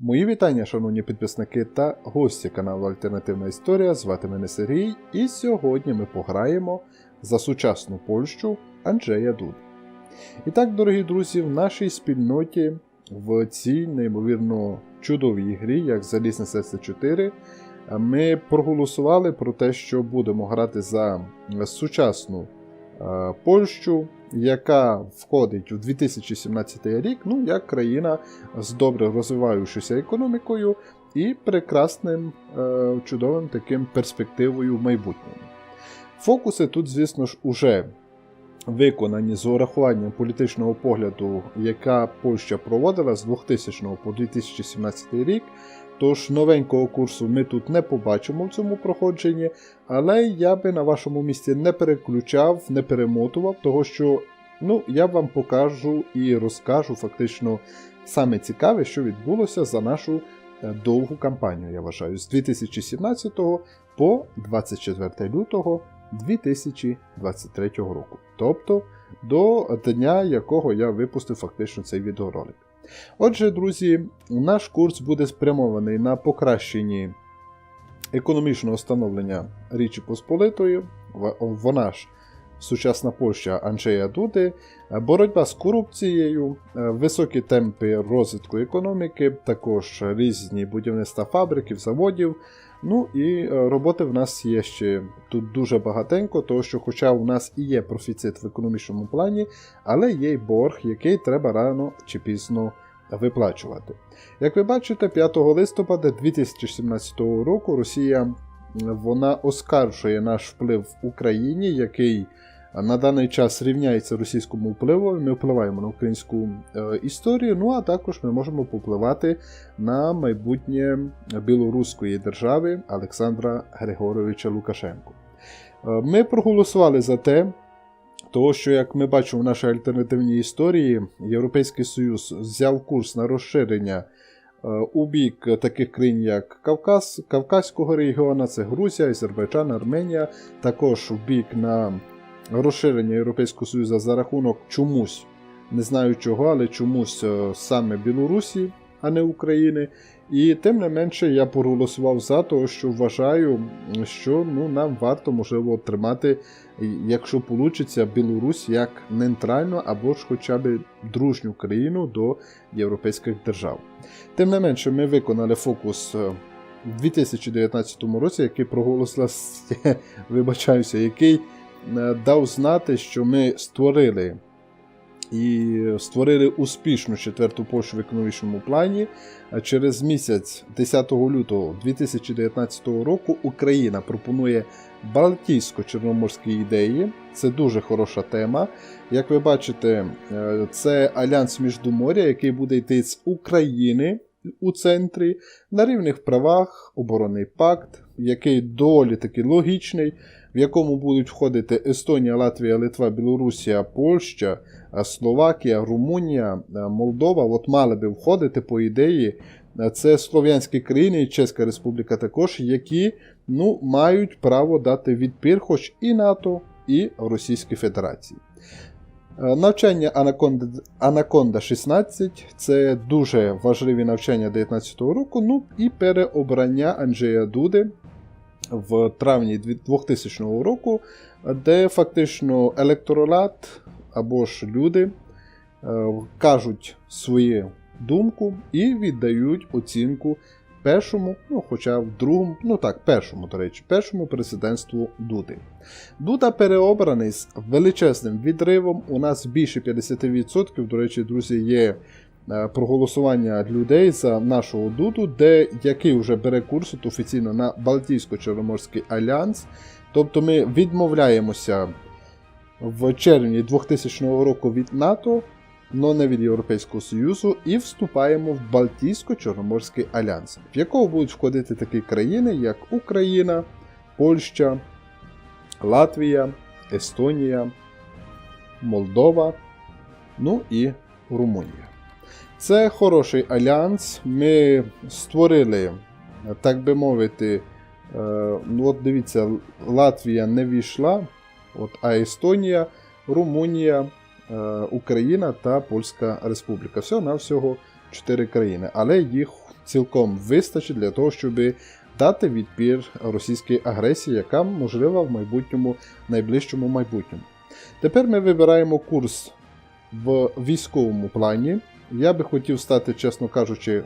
Мої вітання, шановні підписники та гості каналу Альтернативна Історія. Звати мене Сергій, і сьогодні ми пограємо за сучасну Польщу Анджея Дуд. І так, дорогі друзі, в нашій спільноті в цій неймовірно чудовій грі, як Залізне серце 4, ми проголосували про те, що будемо грати за сучасну Польщу, яка входить у 2017 рік, ну, як країна з добре розвиваючоюся економікою і прекрасним, е, чудовим таким перспективою в майбутньому. Фокуси тут, звісно ж, уже виконані з урахуванням політичного погляду, яка Польща проводила з 2000 по 2017 рік. Тож новенького курсу ми тут не побачимо в цьому проходженні, але я би на вашому місці не переключав, не перемотував, того що ну, я вам покажу і розкажу фактично саме цікаве, що відбулося за нашу е, довгу кампанію, я вважаю, з 2017 по 24 лютого 2023 року. Тобто до дня, якого я випустив фактично цей відеоролик. Отже, друзі, наш курс буде спрямований на покращенні економічного становлення Річі Посполитої, вона ж сучасна Польща Анджея Дуди, боротьба з корупцією, високі темпи розвитку економіки, також різні будівництва фабриків, заводів. Ну і роботи в нас є ще тут дуже багатенько, тому що, хоча у нас і є профіцит в економічному плані, але є й борг, який треба рано чи пізно виплачувати. Як ви бачите, 5 листопада 2017 року Росія вона оскаржує наш вплив в Україні, який на даний час рівняється російському впливу. Ми впливаємо на українську е, історію, ну а також ми можемо попливати на майбутнє білоруської держави Олександра Григоровича Лукашенко. Е, ми проголосували за те. Того, що, як ми бачимо в нашій альтернативній історії, Європейський Союз взяв курс на розширення е, у бік таких країн, як Кавказ, Кавказького регіону, це Грузія, Азербайджан, Арменія, також в бік на розширення Європейського Союзу за рахунок чомусь, не знаю чого, але чомусь е, саме Білорусі, а не України. І тим не менше я проголосував за того, що вважаю, що ну, нам варто можливо тримати, якщо вийде, Білорусь як нейтральну або ж хоча б дружню країну до європейських держав. Тим не менше, ми виконали фокус е, в 2019 році, який проголосила, вибачаюся, який дав знати, що ми створили і створили успішну четверту Польщу в економічному плані. Через місяць, 10 лютого 2019 року, Україна пропонує Балтійсько-Чорноморські ідеї. Це дуже хороша тема. Як ви бачите, е, це альянс Міждуморя, який буде йти з України у центрі на рівних правах, оборонний пакт, який доволі таки логічний, в якому будуть входити Естонія, Латвія, Литва, Білорусія, Польща. Словакія, Румунія, Молдова от мали би входити, по ідеї, це слов'янські країни і Чеська Республіка також, які ну, мають право дати відпір, хоч і НАТО, і Російській Федерації. Навчання Анаконда, Анаконда 16 це дуже важливі навчання 2019 року. Ну і переобрання Анджея Дуди в травні 2000 року, де фактично електорат або ж люди е, кажуть свою думку і віддають оцінку першому, ну хоча в другому, ну так, першому, до речі, першому президентству Дуди. Дуда переобраний з величезним відривом. У нас більше 50%, до речі, друзі, є. Е, проголосування людей за нашого Дуду, де який вже бере курс офіційно на Балтійсько-Чорноморський альянс. Тобто ми відмовляємося в червні 2000 року від НАТО, но не від Європейського Союзу, і вступаємо в Балтійсько-Чорноморський альянс, в якого будуть входити такі країни, як Україна, Польща, Латвія, Естонія, Молдова, ну і Румунія. Це хороший альянс. Ми створили, так би мовити, е, ну от дивіться, Латвія не війшла От, А Естонія, Румунія, е, Україна та Польська Республіка. Всього на всього 4 країни. Але їх цілком вистачить для того, щоб дати відпір російській агресії, яка можлива в майбутньому, найближчому майбутньому. Тепер ми вибираємо курс в військовому плані. Я би хотів стати, чесно кажучи,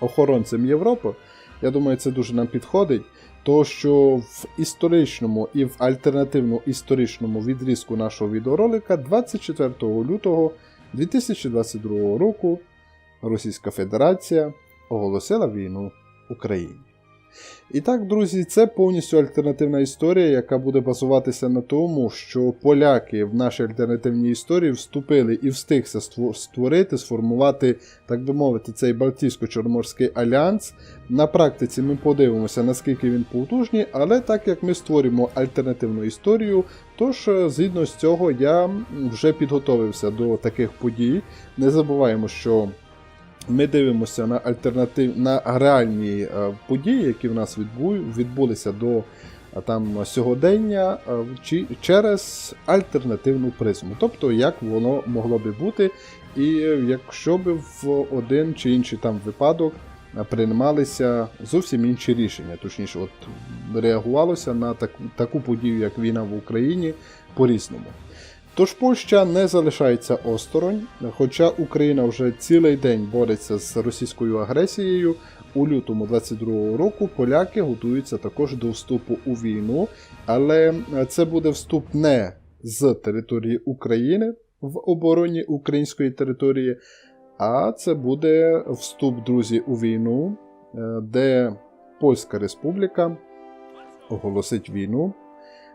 охоронцем Європи. Я думаю, це дуже нам підходить. То, що в історичному і в альтернативно історичному відрізку нашого відеоролика 24 лютого 2022 року Російська Федерація оголосила війну Україні. І так, друзі, це повністю альтернативна історія, яка буде базуватися на тому, що поляки в нашій альтернативній історії вступили і встигся створити, сформувати, так би мовити, цей Балтійсько-Чорноморський альянс. На практиці ми подивимося, наскільки він потужний, але так як ми створюємо альтернативну історію, тож згідно з цього я вже підготовився до таких подій. Не забуваємо, що. Ми дивимося на альтернатив на реальні е, події, які в нас відбу... відбулися до е, там сьогодення е, чи через альтернативну призму, тобто як воно могло би бути, і якщо б в один чи інший там випадок приймалися зовсім інші рішення, точніше, от реагувалося на таку, таку подію, як війна в Україні, по-різному. Тож Польща не залишається осторонь, хоча Україна вже цілий день бореться з російською агресією. У лютому 22-го року поляки готуються також до вступу у війну, але це буде вступ не з території України в обороні української території, а це буде вступ, друзі, у війну, е, де Польська Республіка оголосить війну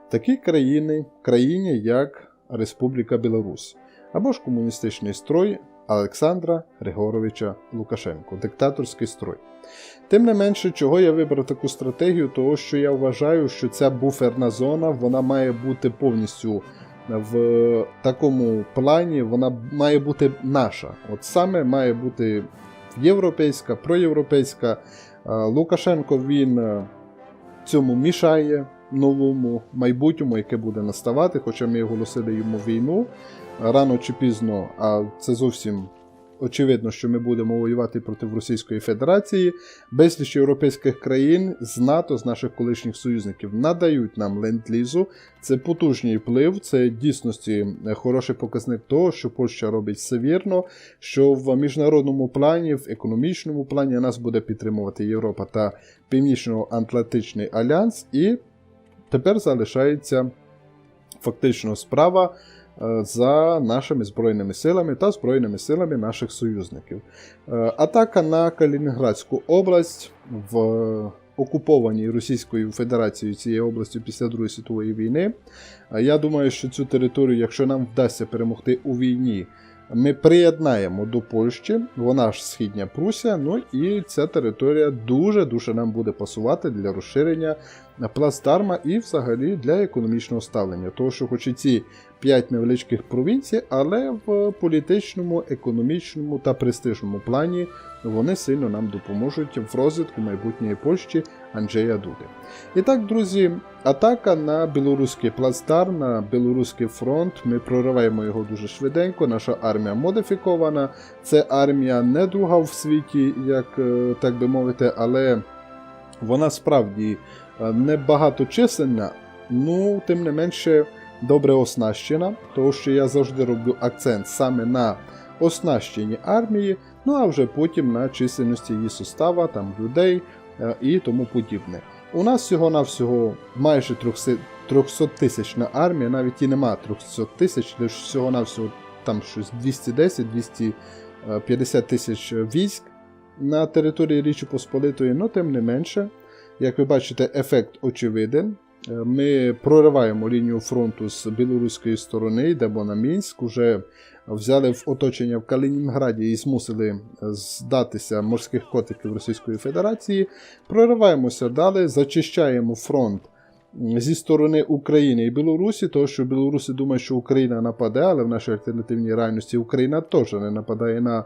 такій країні, країні, як Республіка Білорусь або ж комуністичний строй Олександра Григоровича Лукашенко, диктаторський строй. Тим не менше, чого я вибрав таку стратегію, того що я вважаю, що ця буферна зона вона має бути повністю в такому плані, вона має бути наша. От саме має бути європейська, проєвропейська. Лукашенко він цьому мішає новому майбутньому, яке буде наставати, хоча ми оголосили йому війну рано чи пізно, а це зовсім очевидно, що ми будемо воювати проти Російської Федерації. Безліч європейських країн з НАТО, з наших колишніх союзників, надають нам ленд-лізу. Це потужний вплив, це дійсності хороший показник того, що Польща робить все вірно, що в міжнародному плані, в економічному плані нас буде підтримувати Європа та Північно-Атлантичний Альянс. і Тепер залишається фактично справа е, за нашими Збройними силами та Збройними силами наших союзників. Е, атака на Калінінградську область в окупованій Російською Федерацією цієї області після Другої світової війни. Е, я думаю, що цю територію, якщо нам вдасться перемогти у війні, ми приєднаємо до Польщі, вона ж східня Прусія, ну і ця територія дуже-дуже нам буде пасувати для розширення плацдарма і взагалі для економічного ставлення. Тому що, хоч і ці 5 невеличких провінцій, але в політичному, економічному та престижному плані вони сильно нам допоможуть в розвитку майбутньої Польщі Анджея Дуди. І так, друзі, атака на білоруський плацдарм, на білоруський фронт. Ми прориваємо його дуже швиденько. Наша армія модифікована. Це армія не друга в світі, як е, так би мовити, але вона справді е, небагаточисленна, ну, тим не менше добре оснащена, тому що я завжди роблю акцент саме на оснащенні армії, ну а вже потім на чисельності її сустава, там людей е, і тому подібне. У нас всього-навсього майже 300 тисячна армія, навіть і нема 300 тисяч, лише всього-навсього там щось 210-250 тисяч військ на території Річі Посполитої, але тим не менше, як ви бачите, ефект очевиден. Е, ми прориваємо лінію фронту з білоруської сторони, йдемо на Мінськ. Уже взяли в оточення в Калінінграді і змусили здатися морських котиків Російської Федерації. Прориваємося далі, зачищаємо фронт зі сторони України і Білорусі, тому що білоруси думають, що Україна нападе, але в нашій альтернативній реальності Україна теж не нападає на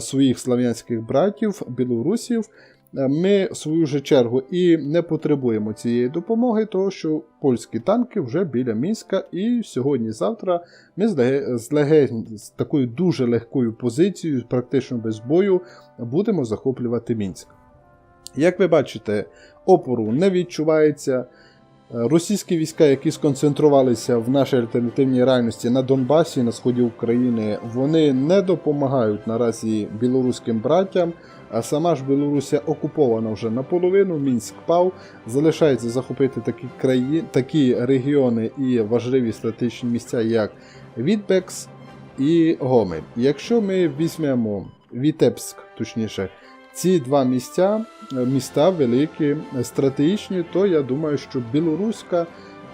своїх слав'янських братів, білорусів. Е, ми, в свою же чергу, і не потребуємо цієї допомоги, тому що польські танки вже біля Мінська, і сьогодні-завтра ми з, леге- з такою дуже легкою позицією, практично без бою, будемо захоплювати Мінськ. Як ви бачите, опору не відчувається. Російські війська, які сконцентрувалися в нашій альтернативній реальності на Донбасі, на сході України, вони не допомагають наразі білоруським братям. А сама ж Білорусія окупована вже наполовину, Мінськ пав. Залишається захопити такі краї, такі регіони і важливі стратегічні місця, як Відбекс і Гомель. Якщо ми візьмемо Вітебськ, точніше, ці два місця, міста великі, стратегічні, то я думаю, що білоруська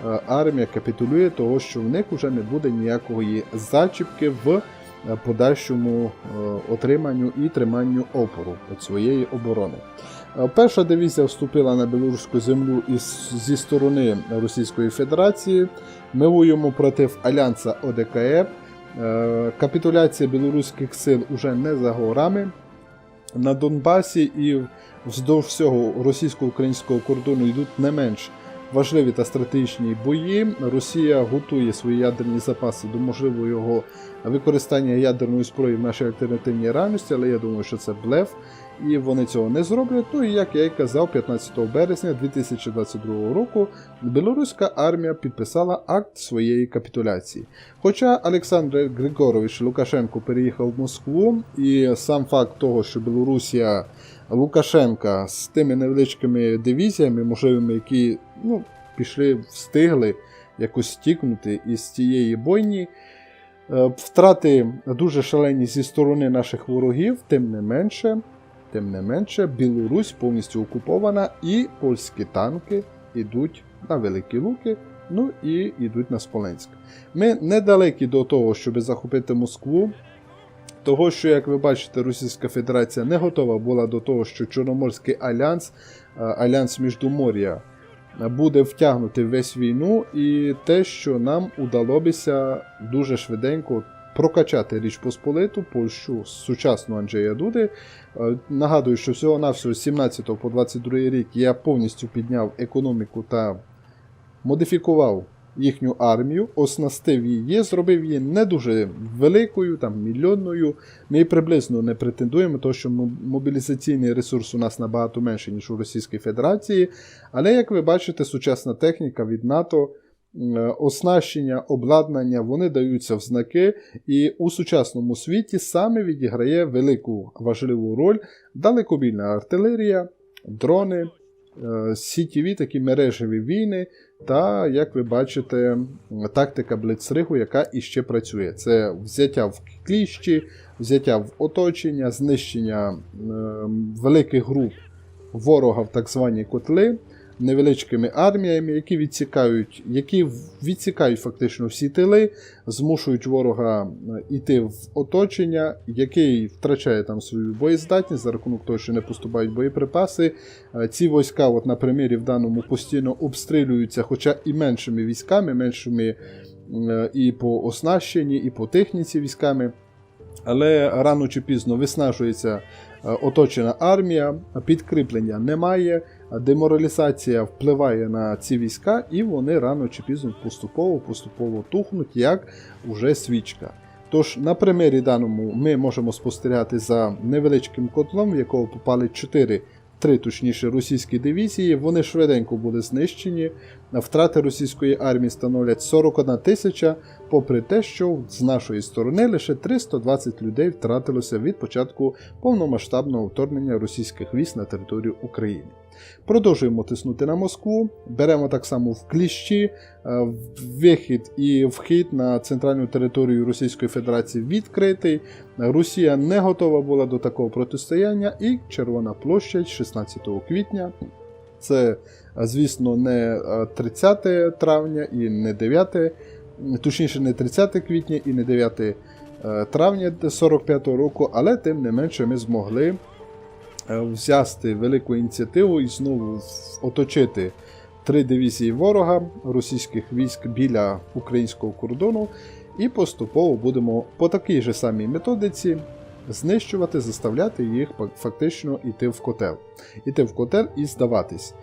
е, армія капітулює, того що в них вже не буде ніякої зачіпки в е, подальшому е, отриманню і триманню опору від своєї оборони. Перша дивізія вступила на білоруську землю із, зі сторони Російської Федерації. Ми воюємо проти Альянса ОДКЕ. Капітуляція білоруських сил уже не за горами. На Донбасі і вздовж всього російсько-українського кордону йдуть не менш важливі та стратегічні бої. Росія готує свої ядерні запаси до можливого використання ядерної зброї в нашій альтернативній реальності, але я думаю, що це блеф, і вони цього не зроблять. Ну і як я і казав, 15 березня 2022 року білоруська армія підписала акт своєї капітуляції. Хоча Олександр Григорович Лукашенко переїхав в Москву, і сам факт того, що Білорусія Лукашенка з тими невеличкими дивізіями, можливими, які ну, пішли, встигли якось стікнути із цієї бойні. Е, Втрати дуже шалені зі сторони наших ворогів, тим не менше, тим не менше, Білорусь повністю окупована, і польські танки йдуть на Великі Луки, ну і йдуть на Смоленськ. Ми недалекі до того, щоб захопити Москву. Того, що, як ви бачите, Російська Федерація не готова була до того, що Чорноморський альянс, е, альянс Міждумор'я, е, буде втягнути весь війну, і те, що нам удалося дуже швиденько прокачати Річ Посполиту, Польщу сучасну Анджея Дуди. Е, Нагадую, що всього-навсього з 17 по 22 рік я повністю підняв економіку та модифікував їхню армію, оснастив її, зробив її не дуже великою, там мільйонною. Ми приблизно не претендуємо, тому що мобілізаційний ресурс у нас набагато менший, ніж у Російській Федерації. Але, як ви бачите, сучасна техніка від НАТО. М, Оснащення, обладнання, вони даються в знаки, і у сучасному світі саме відіграє велику важливу роль далекобійна артилерія, дрони, е, сітєві такі мережеві війни, та, як ви бачите, тактика Блицригу, яка іще працює. Це взяття в кліщі, взяття в оточення, знищення е, великих груп ворога в так звані котли невеличкими арміями, які відсікають, які відсікають фактично всі тили, змушують ворога йти в оточення, який втрачає там свою боєздатність за рахунок того, що не поступають боєприпаси. Е, Ці війська, от на примірі в даному постійно обстрілюються, хоча і меншими військами, меншими е, і по оснащенні, і по техніці військами. Але рано чи пізно виснажується е, оточена армія, підкріплення немає, деморалізація впливає на ці війська, і вони рано чи пізно поступово-поступово тухнуть, як уже свічка. Тож на примірі даному ми можемо спостерігати за невеличким котлом, в якого попали 4 три точніше російські дивізії, вони швиденько були знищені. Втрати російської армії становлять 41 тисяча, попри те, що з нашої сторони лише 320 людей втратилося від початку повномасштабного вторгнення російських військ на територію України. Продовжуємо тиснути на Москву, беремо так само в кліщі, е, вихід і вхід на центральну територію Російської Федерації відкритий. Росія не готова була до такого протистояння, і Червона площадь 16 квітня. Це, звісно, не 30 травня і не 9, точніше, не 30 квітня і не 9 травня 45 року, але тим не менше ми змогли взяти велику ініціативу і знову оточити три дивізії ворога російських військ біля українського кордону. І поступово будемо по такій же самій методиці знищувати, заставляти їх фактично йти в котел. Іти в котел і здаватись.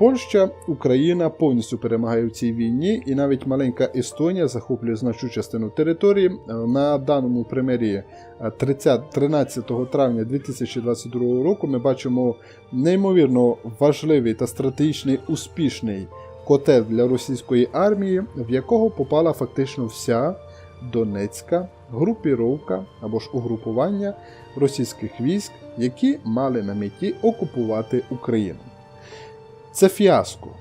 Польща, Україна повністю перемагає в цій війні, і навіть маленька Естонія захоплює значну частину території. Е, На даному примері е, 30, 13 травня 2022 року ми бачимо неймовірно важливий та стратегічний успішний котел для російської армії, в якого попала фактично вся Донецька групіровка або ж угрупування російських військ, які мали на меті окупувати Україну. Це фіаско.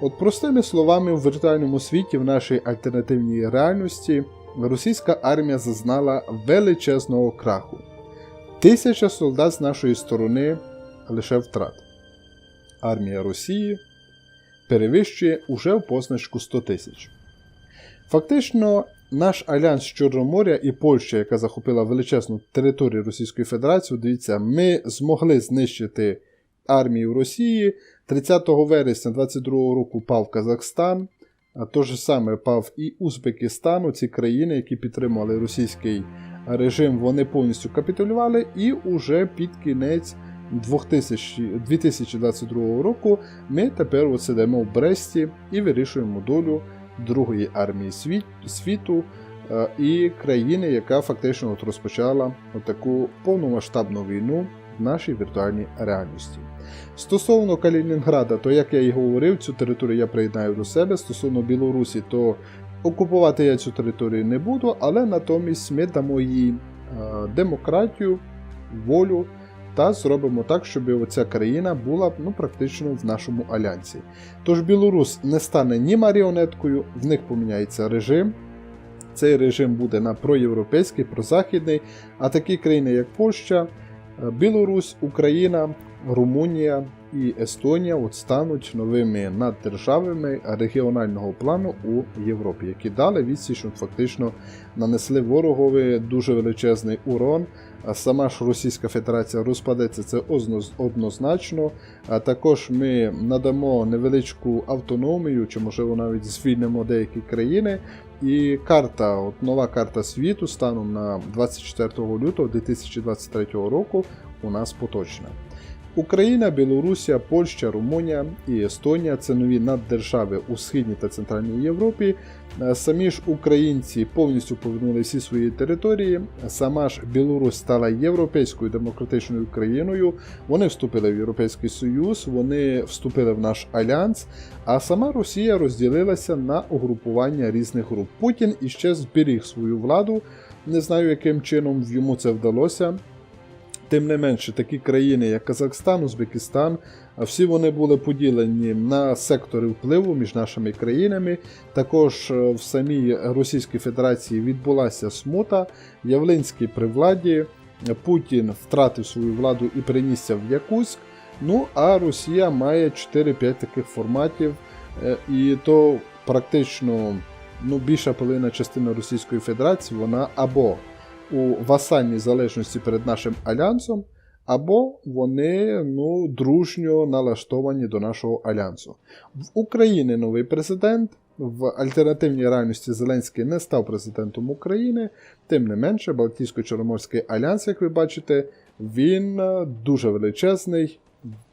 От простими словами, в віртуальному світі, в нашій альтернативній реальності, російська армія зазнала величезного краху. Тисяча солдат з нашої сторони лише втрат. Армія Росії перевищує уже в позначку 100 тисяч. Фактично, наш альянс Чорноморя і Польща, яка захопила величезну територію Російської Федерації, дивіться, ми змогли знищити армію Росії. 30 вересня 22 року пав Казахстан, а то ж саме пав і Узбекистан. Ці країни, які підтримували російський режим, вони повністю капітулювали, і уже під кінець 2000, 2022 року ми тепер сидимо в Бресті і вирішуємо долю Другої армії світ, світу е, і країни, яка фактично от розпочала таку повномасштабну війну в нашій віртуальній реальності. Стосовно Калінінграда, то як я і говорив, цю територію я приєднаю до себе. Стосовно Білорусі, то окупувати я цю територію не буду, але натомість ми дамо їй е, демократію, волю та зробимо так, щоб оця країна була ну, практично в нашому альянсі. Тож Білорус не стане ні маріонеткою, в них поміняється режим. Цей режим буде на проєвропейський, прозахідний, а такі країни, як Польща, е, Білорусь, Україна, Румунія і Естонія от стануть новими наддержавами регіонального плану у Європі, які дали відсіч, фактично нанесли ворогові дуже величезний урон. Сама ж Російська Федерація розпадеться це однозначно. А також ми надамо невеличку автономію, чи можливо навіть звільнимо деякі країни. І карта, от нова карта світу станом на 24 лютого 2023 року у нас поточна. Україна, Білорусія, Польща, Румунія і Естонія це нові наддержави у Східній та Центральній Європі. Е, Самі ж українці повністю повернули всі свої території. Сама ж Білорусь стала європейською демократичною країною. Вони вступили в Європейський Союз, вони вступили в наш альянс. А сама Росія розділилася на угрупування різних груп. Путін іще зберіг свою владу. Не знаю, яким чином йому це вдалося. Тим не менше, такі країни, як Казахстан, Узбекистан, всі вони були поділені на сектори впливу між нашими країнами. Також е, в самій Російській Федерації відбулася смута, Явлинський при владі, Путін втратив свою владу і перенісся в Якутськ. Ну а Росія має 4-5 таких форматів, е, і то практично ну, більша половина частина Російської Федерації вона або у васальній залежності перед нашим альянсом, або вони ну, дружньо налаштовані до нашого альянсу. В Україні новий президент. В альтернативній реальності Зеленський не став президентом України, тим не менше, Балтійсько-Чорноморський альянс, як ви бачите, він е, дуже величезний.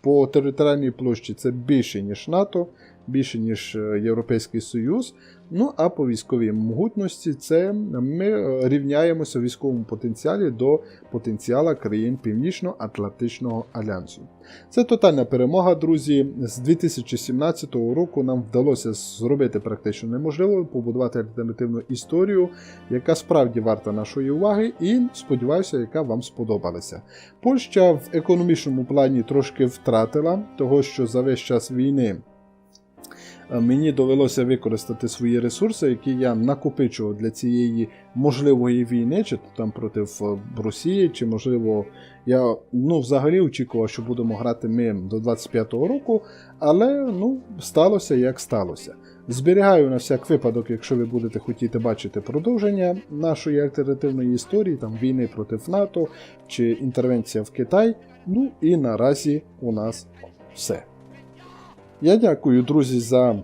По територіальній площі це більше, ніж НАТО, більше, ніж е, Європейський Союз. Ну а по військовій могутності це ми е, рівняємося військовому потенціалі до потенціала країн Північно-Атлантичного альянсу. Це тотальна перемога, друзі. З 2017 року нам вдалося зробити практично неможливо, побудувати альтернативну історію, яка справді варта нашої уваги, і сподіваюся, яка вам сподобалася. Польща в економічному плані трошки втратила того, що за весь час війни. Е, Мені довелося використати свої ресурси, які я накопичував для цієї можливої війни, чи то там проти е, Росії, чи можливо я ну, взагалі очікував, що будемо грати ми до 25-го року, але ну, сталося як сталося. Зберігаю на всяк випадок, якщо ви будете хотіти бачити продовження нашої альтернативної історії, там війни проти НАТО чи інтервенція в Китай. Ну і наразі у нас все. Я дякую, друзі, за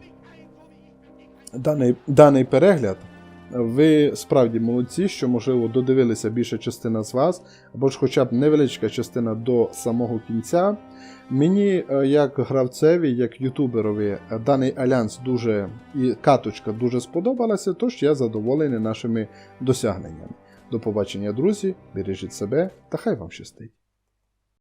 даний, даний перегляд. ви справді молодці, що, можливо, додивилися більша частина з вас, або ж хоча б невеличка частина до самого кінця. Мені, е, як гравцеві, як ютуберові, е, даний альянс дуже і каточка дуже сподобалася, тож я задоволений нашими досягненнями. До побачення, друзі, бережіть себе та хай вам щастить!